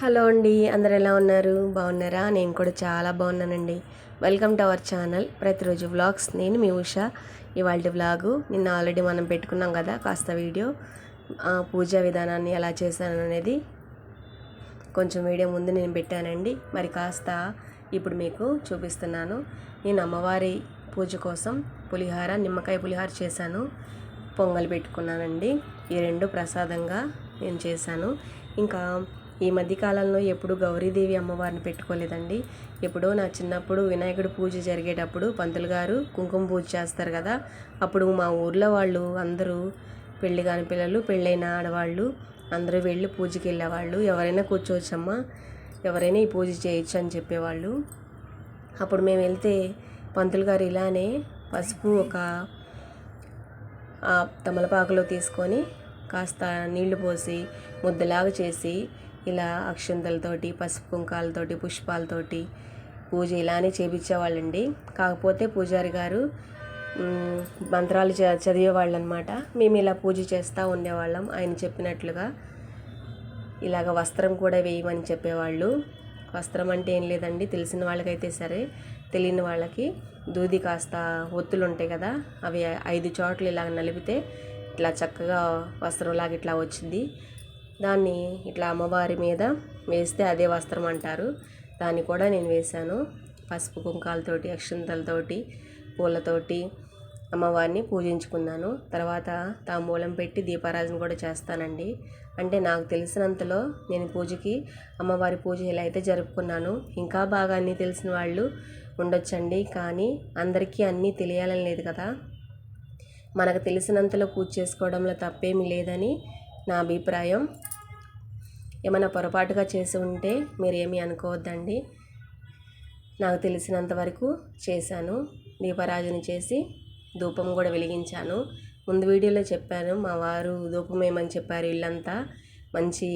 Hello అండి అందరు ఎలా ఉన్నారు? బాగున్నారా? నేను కూడా చాలా బాగున్నానండి. వెల్కమ్ టు అవర్ ఛానల్ ప్రతిరోజు వ్లాగ్స్ నేను మీ ఉష. ఇవాళ వ్లాగు నిన్న ఆల్రెడీ మనం పెట్టుకున్నాం కదా కాస్త వీడియో పూజా విధానాన్ని ఎలా చేశాను అనేది కొంచెం వీడియో ముందు నేను పెట్టానండి. మరి కాస్త ఇప్పుడు మీకు చూపిస్తున్నాను. నేను అమ్మవారి పూజ కోసం పులిహార నిమ్మకాయ పులిహార చేశాను. పొంగల్ పెట్టుకున్నానండి. ఈ రెండు ప్రసాదంగా నేను చేశాను. ఇంకా ఈ మధ్యకాలంలో ఎప్పుడు గౌరీదేవి అమ్మవారిని పెట్టుకోలేదండి. ఎప్పుడో నా చిన్నప్పుడు వినాయకుడు పూజ జరిగేటప్పుడు పంతులు గారు కుంకుమ పూజ చేస్తారు కదా అప్పుడు మా ఊర్లో వాళ్ళు అందరూ పెళ్ళి కాని పిల్లలు పెళ్ళైన ఆడవాళ్ళు అందరూ వెళ్ళి పూజకి వెళ్ళేవాళ్ళు. ఎవరైనా కూర్చోవచ్చమ్మా ఎవరైనా ఈ పూజ చేయొచ్చు అని చెప్పేవాళ్ళు. అప్పుడు మేము వెళ్తే పంతులు గారు ఇలానే పసుపు ఒక తమలపాకులో తీసుకొని కాస్త నీళ్ళు పోసి ముద్దలాగా చేసి ఇలా అక్షంతలతోటి పసుపు కుంకాలతోటి పుష్పాలతోటి పూజ ఇలానే చేపించేవాళ్ళండి. కాకపోతే పూజారి గారు మంత్రాలు చ చదివేవాళ్ళు అనమాట మేము ఇలా పూజ చేస్తూ ఉండేవాళ్ళం. ఆయన చెప్పినట్లుగా ఇలాగ వస్త్రం కూడా వేయమని చెప్పేవాళ్ళు. వస్త్రం అంటే ఏం లేదండి. తెలిసిన వాళ్ళకైతే సరే తెలియని వాళ్ళకి దూది కాస్త ఒత్తులు ఉంటాయి కదా అవి ఐదు చోట్ల ఇలా నలిపితే ఇట్లా చక్కగా వస్త్రంలాగా ఇట్లా వచ్చింది. దాన్ని ఇట్లా అమ్మవారి మీద వేస్తే అదే వస్త్రం అంటారు. దాన్ని కూడా నేను వేశాను. పసుపు కుంకాలతోటి అక్షంతలతోటి పూలతోటి అమ్మవారిని పూజించుకున్నాను. తర్వాత తాంబూలం పెట్టి దీపారాజన కూడా చేస్తానండి. అంటే నాకు తెలిసినంతలో నేను పూజకి అమ్మవారి పూజ ఇలా అయితే జరుపుకున్నాను. ఇంకా బాగా అన్నీ తెలిసిన వాళ్ళు ఉండొచ్చండి. కానీ అందరికీ అన్నీ తెలియాలని లేదు కదా. మనకు తెలిసినంతలో పూజ చేసుకోవడంలో తప్పేమీ లేదని నా అభిప్రాయం. ఏమైనా పొరపాటుగా చేసి ఉంటే మీరు ఏమీ అనుకోవద్దండి. నాకు తెలిసినంత వరకు చేశాను. దీపరాజుని చేసి ధూపం కూడా వెలిగించాను. ముందు వీడియోలో చెప్పాను మా వారు ధూపం వేయమని చెప్పారు ఇల్లంతా. మంచి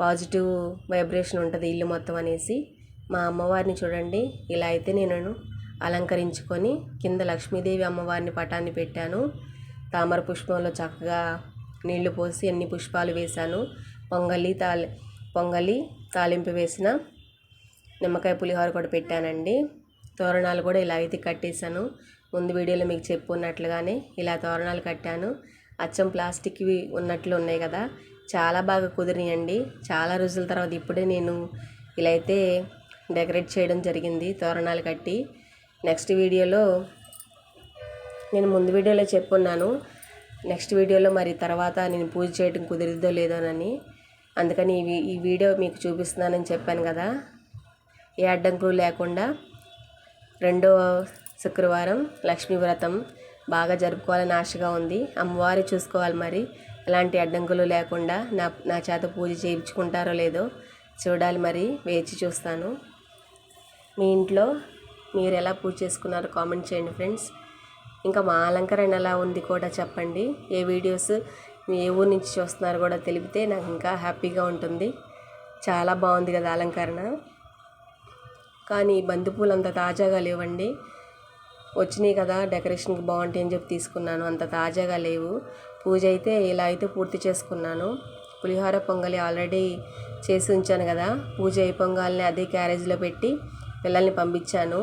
పాజిటివ్ వైబ్రేషన్ ఉంటుంది ఇల్లు మొత్తం అనేసి. మా అమ్మవారిని చూడండి ఇలా అయితే నేను అలంకరించుకొని కింద లక్ష్మీదేవి అమ్మవారిని పటాన్ని పెట్టాను. తామర పుష్పంలో చక్కగా నీళ్ళు పోసి అన్ని పుష్పాలు వేశాను. పొంగలి తాలి పొంగలి తాలింపు వేసిన నిమ్మకాయ పులిహోర కూడా పెట్టానండి. తోరణాలు కూడా ఇలా అయితే కట్టేశాను. ముందు వీడియోలో మీకు చెప్పున్నట్లుగానే ఇలా తోరణాలు కట్టాను. అచ్చం ప్లాస్టిక్వి ఉన్నట్లు ఉన్నాయి కదా చాలా బాగా కుదిరినాయండి. చాలా రోజుల తర్వాత ఇప్పుడే నేను ఇలా అయితే డెకరేట్ చేయడం జరిగింది తోరణాలు కట్టి. నెక్స్ట్ వీడియోలో నేను ముందు వీడియోలో చెప్పున్నాను నెక్స్ట్ వీడియోలో మరి తర్వాత నేను పూజ చేయడం కుదిరిద్దో లేదోనని. అందుకని ఈ వీ- ఈ వీడియో మీకు చూపిస్తున్నానని చెప్పాను కదా. ఏ అడ్డంకులు లేకుండా రెండో శుక్రవారం లక్ష్మీ వ్రతం బాగా జరుపుకోవాలని ఆశగా ఉంది. అమ్మవారి చూసుకోవాలి మరి. ఎలాంటి అడ్డంకులు లేకుండా నా నా చేత పూజ చేయించుకుంటారో లేదో చూడాలి మరి. వేచి చూస్తాను. మీ ఇంట్లో మీరు ఎలా పూజ చేసుకున్నారో కామెంట్ చేయండి ఫ్రెండ్స్. ఇంకా మా అలంకరణ ఎలా ఉంది కూడా చెప్పండి. ఏ వీడియోస్ ఏ ఊరు నుంచి చూస్తున్నారో కూడా తెలిపితే నాకు ఇంకా హ్యాపీగా ఉంటుంది. చాలా బాగుంది కదా అలంకరణ. కానీ బంతిపూలు అంత తాజాగా లేవండి. వచ్చినాయి కదా డెకరేషన్కి బాగుంటాయి అని చెప్పి తీసుకున్నాను. అంత తాజాగా లేవు. పూజ అయితే ఇలా అయితే పూర్తి చేసుకున్నాను. పులిహోర పొంగలి ఆల్రెడీ చేసి ఉంచాను కదా. పూజ అయిపోగానే అదే క్యారేజ్లో పెట్టి పిల్లల్ని పంపించాను.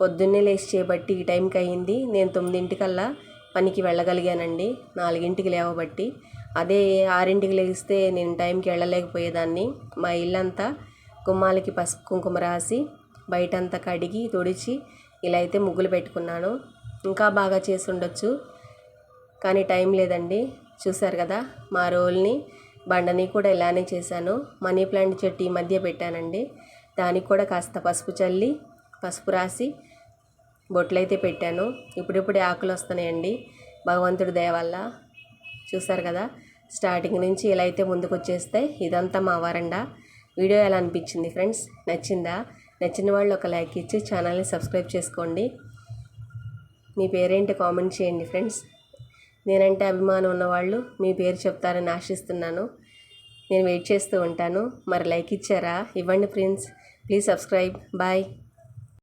పొద్దున్నే లేచి చేయబట్టి ఈ టైంకి అయ్యింది నేను తొమ్మిదింటికల్లా పనికి వెళ్ళగలిగానండి. నాలుగింటికి లేవబట్టి. అదే ఆరింటికి లేస్తే నేను టైంకి వెళ్ళలేకపోయేదాన్ని. మా ఇల్లంతా గుమ్మాలకి పసుపు కుంకుమ రాసి బయటంతా కడిగి తుడిచి ఇలా అయితే ముగ్గులు పెట్టుకున్నాను. ఇంకా బాగా చేసి ఉండొచ్చు. కానీ టైం లేదండి. చూశారు కదా మా రోల్ని బండని కూడా ఇలానే చేశాను. మనీ ప్లాంట్ చెట్టు ఈ మధ్య పెట్టానండి. దానికి కూడా కాస్త పసుపు చల్లి పసుపు రాసి బొట్లయితే పెట్టాను. ఇప్పుడిప్పుడే ఆకులు వస్తున్నాయండి భగవంతుడి దయ వల్ల. చూసారు కదా? స్టార్టింగ్ నుంచి ఇలా అయితే ముందుకు వచ్చేస్తే ఇదంతా మా వరండా. వీడియో ఎలా అనిపించింది ఫ్రెండ్స్? నచ్చిందా? నచ్చిన వాళ్ళు ఒక లైక్ ఇచ్చి ఛానల్ని సబ్స్క్రైబ్ చేసుకోండి. మీ పేరేంటి కామెంట్ చేయండి ఫ్రెండ్స్. నేనంటే అభిమానం ఉన్నవాళ్ళు మీ పేరు చెప్తారని ఆశిస్తున్నాను. నేను వెయిట్ చేస్తూ ఉంటాను. మరి లైక్ ఇచ్చారా? ఇవ్వండి ఫ్రెండ్స్. Please subscribe. బాయ్.